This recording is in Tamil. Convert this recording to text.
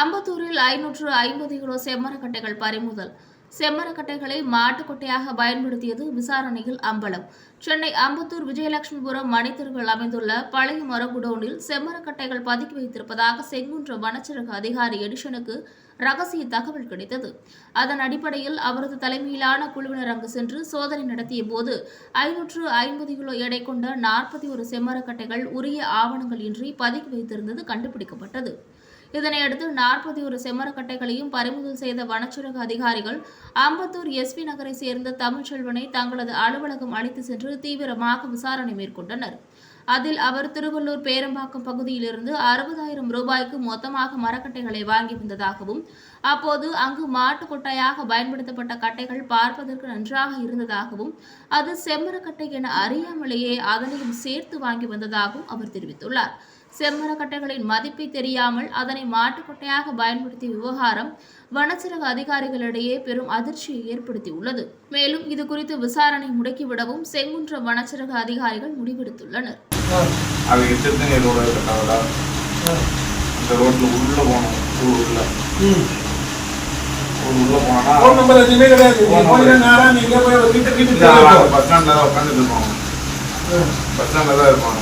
அம்பத்தூரில் ஐநூற்று ஐம்பது கிலோ செம்மரக்கட்டைகள் பறிமுதல். செம்மரக்கட்டைகளை மாட்டுக்கொட்டையாக பயன்படுத்தியது விசாரணையில் அம்பலம். சென்னை அம்பத்தூர் விஜயலட்சுமிபுரம் மணித்தெருவில் அமைந்துள்ள பழைய மரகுடோனில் செம்மரக்கட்டைகள் பதுக்கி வைத்திருப்பதாக செங்குன்ற வனச்சரக அதிகாரி எடிஷனுக்கு ரகசிய தகவல் கிடைத்தது. அதன் அடிப்படையில் அவரது தலைமையிலான குழுவினர் அங்கு சென்று சோதனை நடத்திய போது ஐநூற்று ஐம்பது கிலோ எடை கொண்ட நாற்பத்தி ஒரு செம்மரக்கட்டைகள் உரிய ஆவணங்கள் இன்றி பதுக்கி வைத்திருந்தது கண்டுபிடிக்கப்பட்டது. இதனையடுத்து நாற்பத்தி ஒரு செம்மரக்கட்டைகளையும் பறிமுதல் செய்த வனச்சரக அதிகாரிகள் அம்பத்தூர் எஸ்பி நகரை சேர்ந்த தமிழ்ச்செல்வனை தங்களது அலுவலகம் அழைத்து சென்று தீவிரமாக விசாரணை மேற்கொண்டனர். அதில் அவர் திருவள்ளூர் பேரம்பாக்கம் பகுதியிலிருந்து அறுபதாயிரம் ரூபாய்க்கு மொத்தமாக மரக்கட்டைகளை வாங்கி வந்ததாகவும் அப்போது அங்கு மாட்டு கொட்டையாக பயன்படுத்தப்பட்ட கட்டைகள் பார்ப்பதற்கு நன்றாக இருந்ததாகவும் அது செம்மரக்கட்டை என அறியாமலேயே அதனையும் சேர்த்து வாங்கி வந்ததாகவும் அவர் தெரிவித்துள்ளார். செம்மரக்கட்டைகளின் மதிப்பை தெரியாமல் அதனை மாட்டுக்கொட்டையாக பயன்படுத்திய விவகாரம் வனச்சரக அதிகாரிகளிடையே பெரும் அதிர்ச்சியை ஏற்படுத்தியுள்ளது. மேலும் இது குறித்து விசாரணை முடக்கிவிடவும் செங்குன்ற வனச்சரக அதிகாரிகள் முடிவெடுத்துள்ளனர். பஸ் ஸ்டாண்டில் தான் உட்காந்துட்டு இருப்பாங்க பஸ் ஸ்டாண்டில் தான் இருப்பாங்க